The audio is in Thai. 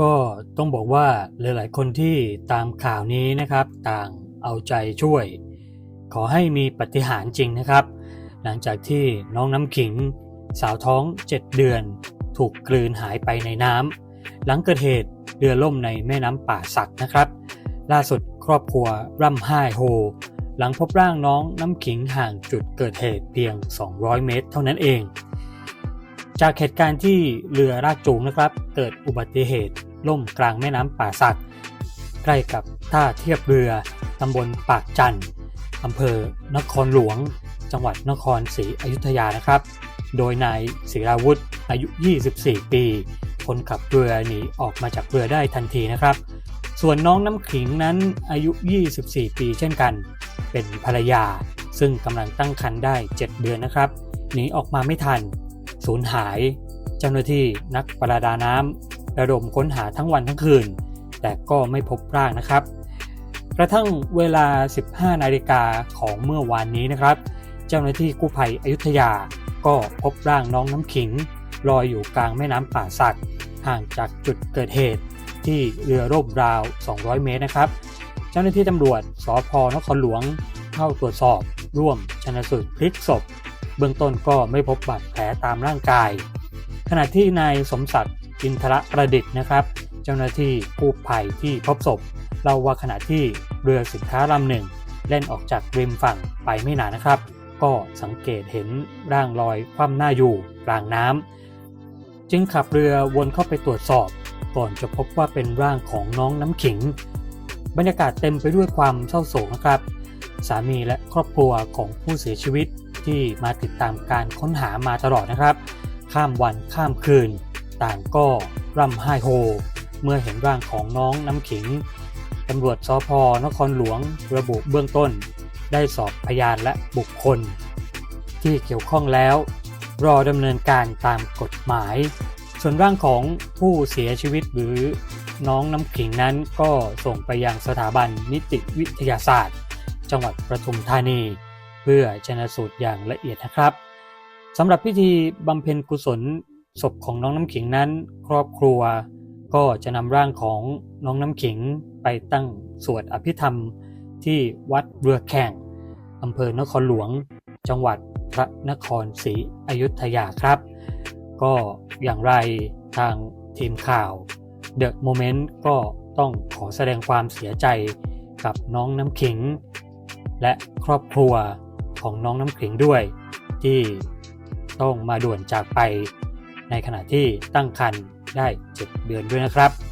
ก็ต้องบอกว่าหลาย ๆ คนที่ตามข่าวนี้นะครับ ต่างเอาใจช่วย ขอให้มีปฏิหารจริงนะครับ หลังจากที่น้องน้ำขิง สาวท้อง 7 เดือน ถูกกลืนหายไปในน้ำหลังเกิดเหตุเรือล่มในแม่น้ำป่าสักนะครับ ล่าสุดครอบครัวร่ำไห้โฮ หลังพบร่างน้องน้ำขิงห่างจุดเกิดเหตุเพียง 200 เมตร เท่านั้นเองจากเหตุการณ์ที่เรือลากจูงนะครับ เกิดอุบัติเหตุ ล่มกลางแม่น้ำป่าสัก ใกล้กับท่าเทียบเรือตำบลปากจันทร์อำเภอนครหลวง จังหวัดนครศรีอยุธยานะครับ โดยนายศิราวุธอายุ 24 ปี คนขับเรือหนีออกมาจากเรือได้ทันทีนะครับ ส่วนน้องน้ำขิงนั้นอายุ 24 ปีเช่นกัน เป็นภรรยา ซึ่งกำลังตั้งครรภ์ได้ 7 เดือนนะครับ หนีออกมาไม่ทัน สูญหาย เจ้าหน้าที่นักประดาน้ำ ระดมค้นหาทั้งวันทั้งคืน แต่ก็ไม่พบร่างนะครับ กระทั่งเวลา 15 นาฬิกาของเมื่อวานนี้นะครับ เจ้าหน้าที่กู้ภัยอยุธยาก็พบร่างน้องน้ำขิงลอยอยู่กลางแม่น้ำป่าสักห่างจากจุดเกิดเหตุ ที่เรือร่มราว 200 เมตรนะครับ เจ้าหน้าที่ตำรวจสพนครหลวงเข้าตรวจสอบ ร่วมชนสูตรพลิกศพ เบื้องต้นก็ไม่พบบาดแผลตามร่างกาย ขณะที่นายสมศักดิ์ อินทรประดิษฐ์นะครับ เจ้าหน้าที่กู้ภัยที่พบศพเล่าว่าขณะที่เรือสินค้าลำหนึ่งเล่นออกจากริมฝั่งไปไม่นานนะครับ ก็สังเกตเห็นร่างลอยคว่ำหน้าอยู่กลางน้ำจึงขับเรือวนเข้าไปตรวจสอบ ก่อนจะพบว่าเป็นร่างของน้องน้ำขิง บรรยากาศเต็มไปด้วยความเศร้าโศกนะครับ สามีและครอบครัวของผู้เสียชีวิตที่มาติดตามการค้นหามาตลอดนะครับ ข้ามวันข้ามคืน ต่างก็ร่ำไห้โฮ เมื่อเห็นร่างของน้องน้ำขิงตำรวจสพนครหลวงระบุเบื้องต้น ได้สอบพยานและบุคคล ที่เกี่ยวข้องแล้ว รอดำเนินการตามกฎหมาย ส่วนร่างของผู้เสียชีวิตหรือน้องน้ำขิงนั้นก็ส่งไปยังสถาบันนิติวิทยาศาสตร์ จังหวัดประทุมธานี เพื่อชนะสูตรอย่างละเอียดนะครับสำหรับพิธีบำเพ็ญกุศล ศพของน้องน้ำขิงนั้น ครอบครัว ก็จะนำร่างของน้องน้ำขิงไปตั้งสวดอภิธรรมที่วัดเรือแข่งอำเภอนครหลวง จังหวัดพระนครศรีอยุธยาครับ ก็อย่างไรทางทีมข่าว The Moment ก็ต้องขอแสดงความเสียใจกับน้องน้ำขิง และครอบครัวของน้องน้ำขิงด้วย ที่ต้องมาด่วนจากไป ในขณะที่ตั้งครรภ์ได้ 7 เดือนด้วยนะครับ